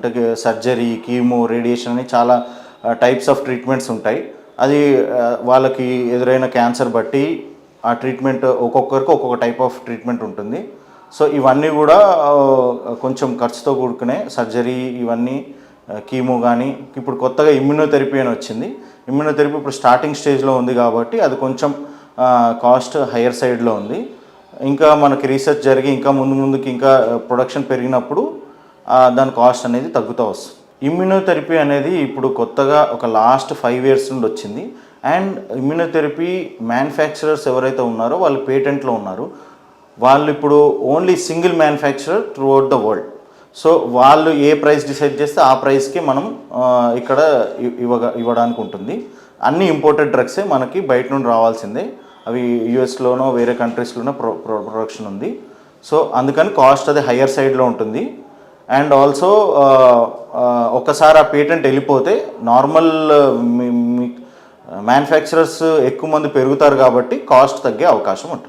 అంటే surgery chemo radiation అని చాలా టైప్స్ ఆఫ్ ట్రీట్మెంట్స్ ఉంటాయి. అది వాళ్ళకి ఎదురైన క్యాన్సర్ బట్టి ఆ ట్రీట్మెంట్ ఒక్కొక్కరికి ఒక్కొక్క టైప్ ఆఫ్ ట్రీట్మెంట్ ఉంటుంది. సో ఇవన్నీ కూడా కొంచెం ఖర్చుతో కూడుకునే సర్జరీ ఇవన్నీ కీమో కానీ ఇప్పుడు కొత్తగా ఇమ్యూనోథెరపీ అని వచ్చింది. ఇమ్యూనోథెరపీ ఇప్పుడు స్టార్టింగ్ స్టేజ్లో ఉంది కాబట్టి అది కొంచెం కాస్ట్ హయ్యర్ సైడ్లో ఉంది. ఇంకా మనకి రీసెర్చ్ జరిగి ఇంకా ముందు ముందుకి ఇంకా ప్రొడక్షన్ పెరిగినప్పుడు దాని కాస్ట్ అనేది తగ్గుతూ వస్తుంది. ఇమ్యూనోథెరపీ అనేది ఇప్పుడు కొత్తగా ఒక లాస్ట్ ఫైవ్ ఇయర్స్ నుండి వచ్చింది. అండ్ ఇమ్యూనోథెరపీ మ్యానుఫ్యాక్చరర్స్ ఎవరైతే ఉన్నారో వాళ్ళు పేటెంట్లో ఉన్నారు. వాళ్ళు ఇప్పుడు only single manufacturer throughout the world so వాళ్ళు ఏ ప్రైస్ డిసైడ్ చేస్తే ఆ ప్రైస్కి మనం ఇక్కడ ఇవ్వగా ఇవ్వడానికి ఉంటుంది. అన్ని ఇంపోర్టెడ్ డ్రగ్సే మనకి బయట నుండి రావాల్సిందే. అవి యూఎస్లోనో వేరే కంట్రీస్లోనో ప్రొ ప్రొ- ప్రొడక్షన్ ఉంది. సో అందుకని కాస్ట్ అది హయ్యర్ సైడ్లో ఉంటుంది. అండ్ ఆల్సో ఒకసారి ఆ పేటెంట్ వెళ్ళిపోతే నార్మల్ మ్యానుఫ్యాక్చరర్స్ ఎక్కువ మంది పెరుగుతారు కాబట్టి కాస్ట్ తగ్గే అవకాశం ఉంటుంది.